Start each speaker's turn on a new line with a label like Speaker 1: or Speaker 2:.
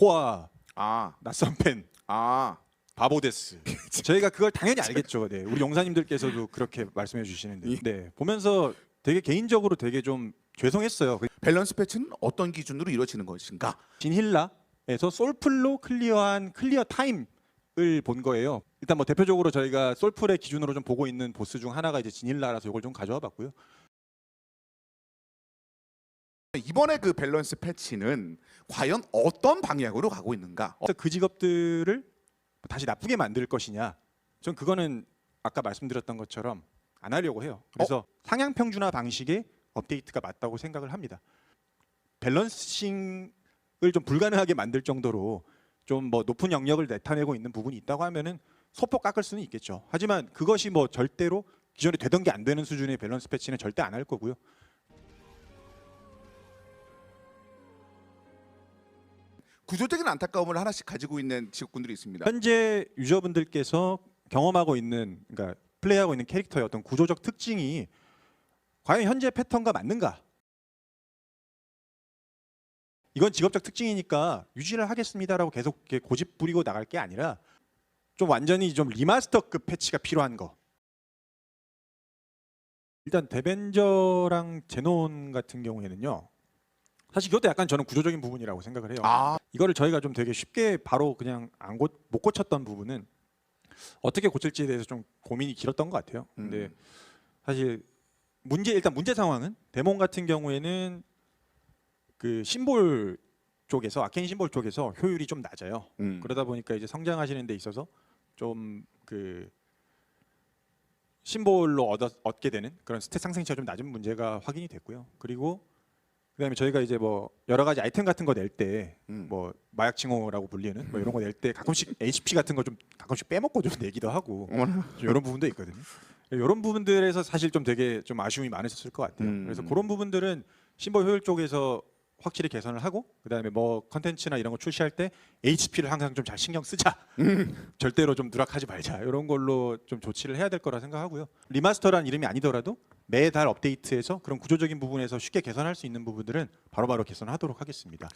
Speaker 1: 호화
Speaker 2: 아,
Speaker 1: 낯선 팬
Speaker 2: 아,
Speaker 1: 바보데스. 저희가 그걸 당연히 알겠죠. 네. 우리 용사님들께서도 그렇게 말씀해 주시는데.
Speaker 2: 예.
Speaker 1: 네. 보면서 되게 개인적으로 되게 좀 죄송했어요. 그
Speaker 2: 밸런스 패치는 어떤 기준으로 이루어지는 것인가?
Speaker 1: 진힐라에서 솔플로 클리어한 클리어 타임을 본 거예요. 일단 뭐 대표적으로 저희가 솔플의 기준으로 좀 보고 있는 보스 중 하나가 이제 진힐라라서 이걸 좀 가져와 봤고요.
Speaker 2: 이번에 그 밸런스 패치는 과연 어떤 방향으로 가고 있는가?
Speaker 1: 그래서 그 직업들을 다시 나쁘게 만들 것이냐? 전 그거는 아까 말씀드렸던 것처럼 안 하려고 해요. 그래서 상향 평준화 방식의 업데이트가 맞다고 생각을 합니다. 밸런싱을 좀 불가능하게 만들 정도로 좀 뭐 높은 영역을 나타내고 있는 부분이 있다고 하면은 소폭 깎을 수는 있겠죠. 하지만 그것이 뭐 절대로 기존에 되던 게 안 되는 수준의 밸런스 패치는 절대 안 할 거고요.
Speaker 2: 구조적인 안타까움을 하나씩 가지고 있는 직업군들이 있습니다.
Speaker 1: 현재 유저분들께서 경험하고 있는 그러니까 플레이하고 있는 캐릭터의 어떤 구조적 특징이 과연 현재 패턴과 맞는가? 이건 직업적 특징이니까 유지를 하겠습니다라고 계속 고집 부리고 나갈 게 아니라 좀 완전히 좀 리마스터급 패치가 필요한 거. 일단 데벤저랑 제논 같은 경우에는요. 사실 이것도 약간 저는 구조적인 부분이라고 생각을 해요.
Speaker 2: 아,
Speaker 1: 이거를 저희가 좀 되게 쉽게 바로 그냥 안 고, 못 고쳤던 부분은 어떻게 고칠지에 대해서 좀 고민이 길었던 것 같아요. 근데
Speaker 2: 음.
Speaker 1: 사실 문제 일단 문제 상황은 데몬 같은 경우에는 그 심볼 쪽에서 아케인 심볼 쪽에서 효율이 좀 낮아요.
Speaker 2: 음.
Speaker 1: 그러다 보니까 이제 성장하시는 데 있어서 좀 그 심볼로 얻어, 얻게 되는 그런 스탯 상승치가 좀 낮은 문제가 확인이 됐고요. 그리고 그다음에 저희가 이제 뭐 여러 가지 아이템 같은 거 낼때
Speaker 2: 음.
Speaker 1: 뭐 마약 칭호라고 불리는 뭐 이런 거 낼 때 가끔씩 HP 같은 거 좀 가끔씩 빼먹고 좀 내기도 하고. 이런 부분도 있거든요. 이런 부분들에서 사실 좀 되게 좀 아쉬움이 많으셨을 것 같아요.
Speaker 2: 음.
Speaker 1: 그래서 그런 부분들은 심볼 효율 쪽에서 확실히 개선을 하고 그다음에 뭐 컨텐츠나 이런 거 출시할 때 HP를 항상 좀 잘 신경 쓰자. 절대로 좀 누락하지 말자. 이런 걸로 좀 조치를 해야 될 거라 생각하고요. 리마스터란 이름이 아니더라도 매달 업데이트해서 그런 구조적인 부분에서 쉽게 개선할 수 있는 부분들은 바로바로 개선하도록 하겠습니다.